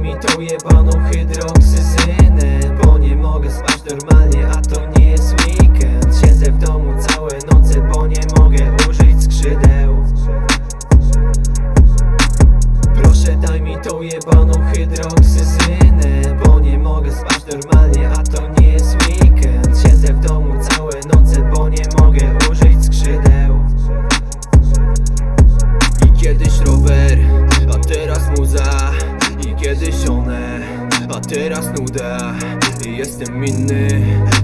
mi tą jebaną hydroksyzynę Bo nie mogę spać normalnie, a to nie jest weekend. Siedzę w domu całe noce, bo nie mogę użyć skrzydeł. Proszę daj mi tą jebaną teraz nuda. Jestem inny,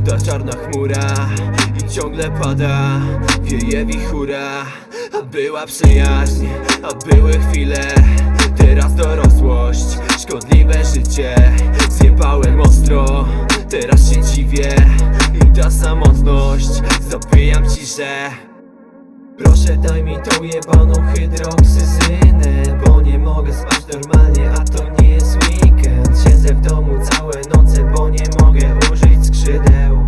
ta czarna chmura I ciągle pada, wieje wichura A była przyjaźń, a były chwile. Teraz dorosłość, szkodliwe życie. Zjebałem ostro, teraz się dziwię. I ta samotność, zabijam ciszę Proszę daj mi tą jebaną hydroksyzynę nie mogę użyć skrzydeł.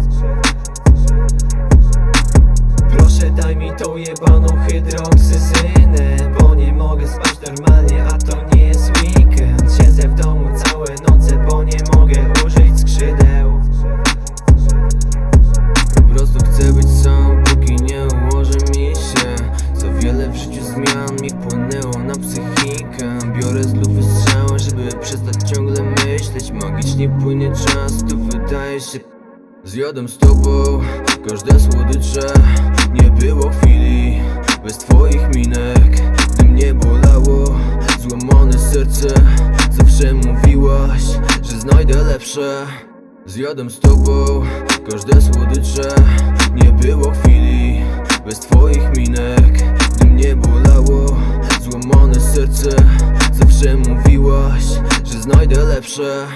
Proszę daj mi tą jebaną hydroksyzynę Bo nie mogę spać normalnie, a to nie jest weekend. Siedzę w domu całe noce, bo nie mogę użyć skrzydeł. Po prostu chcę być sam, póki nie ułoży mi się. Za wiele w życiu zmian mi wpłynęło na psychikę. Biorę z lufy Magicznie płynie czas, to wydaje się Zjadam z tobą każde słodycze. Nie było chwili bez twoich minek Gdy mnie bolało. Złamane serce Zawsze mówiłaś, że znajdę lepsze. Zjadam z tobą każde słodycze. Nie było chwili bez twoich minek Gdy mnie bolało. Złamane serce Zawsze mówiłaś, znajdę lepsze.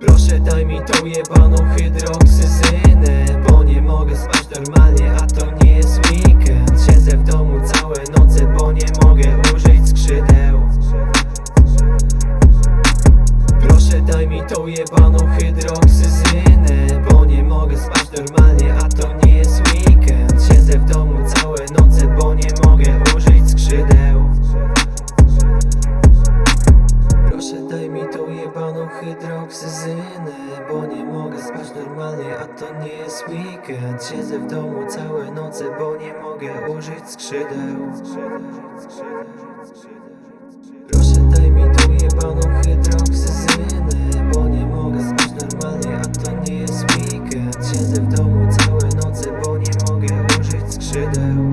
Proszę daj mi tą jebaną hydroksyzynę Bo nie mogę spać normalnie, Bo nie mogę spać normalnie, a to nie jest weekend. Siedzę w domu całe noce, bo nie mogę użyć skrzydeł. Proszę daj mi tą jebaną hydroksyzynę Bo nie mogę spać normalnie, a to nie jest weekend. Siedzę w domu całe noce, bo nie mogę użyć skrzydeł